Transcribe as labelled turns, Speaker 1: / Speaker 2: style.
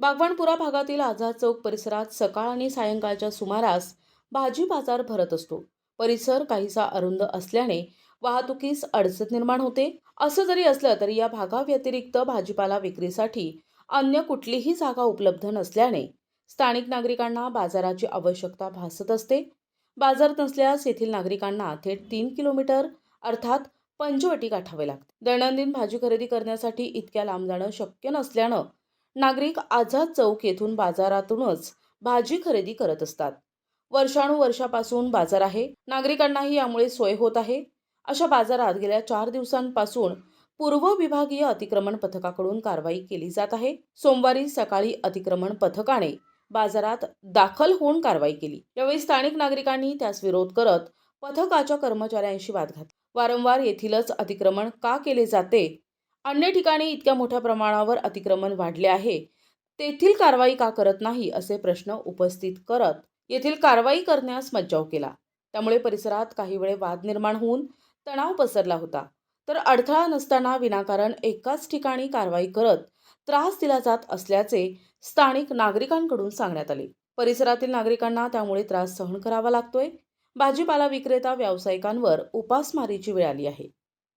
Speaker 1: बागवानपुरा भागातील आझाद चौक परिसरात सकाळ आणि सायंकाळच्या सुमारास भाजी बाजार भरत असतो. परिसर काहीसा अरुंद असल्याने वाहतुकीस अडचण निर्माण होते. असं जरी असलं तरी या भागाव्यतिरिक्त भाजीपाला विक्रीसाठी अन्य कुठलीही जागा उपलब्ध नसल्याने स्थानिक नागरिकांना बाजाराची आवश्यकता भासत असते. बाजार नसल्यास येथील नागरिकांना थेट तीन किलोमीटर अर्थात पंचवटी गाठावे लागते. दैनंदिन भाजी खरेदी करण्यासाठी इतक्या लांब जाणं शक्य नसल्यानं नागरिक आझाद चौक येथून बाजारातूनच भाजी खरेदी करत असतात. वर्षानुवर्षापासून बाजार आहे. नागरिकांनाही यामुळे सोय होत आहे. अशा बाजारात गेल्या चार दिवसांपासून पूर्व विभागीय अतिक्रमण पथकाकडून कारवाई केली जात आहे. सोमवारी सकाळी अतिक्रमण पथकाने बाजारात दाखल होऊन कारवाई केली. यावेळी स्थानिक नागरिकांनी त्यास विरोध करत पथकाच्या कर्मचाऱ्यांशी वाद घातला. वारंवार येथीलच अतिक्रमण का केले जाते? अन्य ठिकाणी इतक्या मोठ्या प्रमाणावर अतिक्रमण वाढले आहे. तेथील कारवाई का करत नाही असे प्रश्न उपस्थित करत येथील कारवाई करण्यास मज्जाव केला. त्यामुळे परिसरात काही वेळ वाद निर्माण होऊन तणाव पसरला होता. तर अडथळा नसताना विनाकारण एकाच ठिकाणी कारवाई करत त्रास दिला जात असल्याचे स्थानिक नागरिकांकडून सांगण्यात आले. परिसरातील नागरिकांना त्यामुळे त्रास सहन करावा लागतोय. भाजीपाला विक्रेता व्यावसायिकांवर उपासमारीची वेळ आली आहे.